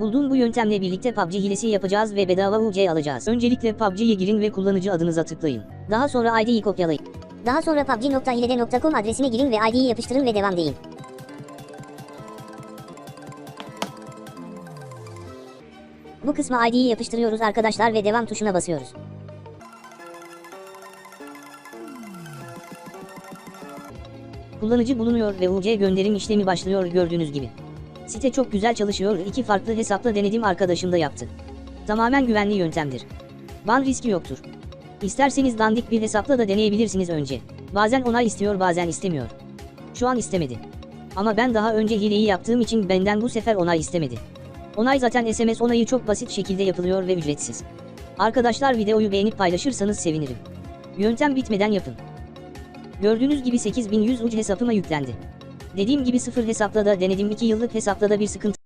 Bulduğum bu yöntemle birlikte PUBG hilesi yapacağız ve bedava UC alacağız. Öncelikle PUBG'ye girin ve kullanıcı adınıza tıklayın. Daha sonra ID'yi kopyalayın. Daha sonra pubg.hilede.com adresine girin ve ID'yi yapıştırın ve devam deyin. Bu kısma ID'yi yapıştırıyoruz arkadaşlar ve devam tuşuna basıyoruz. Kullanıcı bulunuyor ve UC gönderim işlemi başlıyor gördüğünüz gibi. Site çok güzel çalışıyor. iki farklı hesapla denedim arkadaşım da yaptı. Tamamen güvenli yöntemdir. Ban riski yoktur. İsterseniz dandik bir hesapla da deneyebilirsiniz önce. Bazen onay istiyor bazen istemiyor. Şu an istemedi. Ama ben daha önce hileyi yaptığım için benden bu sefer onay istemedi. Onay zaten SMS onayı çok basit şekilde yapılıyor ve ücretsiz. Arkadaşlar videoyu beğenip paylaşırsanız sevinirim. Yöntem bitmeden yapın. Gördüğünüz gibi 8100 uc hesabıma yüklendi. Dediğim gibi sıfır hesapla da denedim 2 yıllık hesapla da bir sıkıntı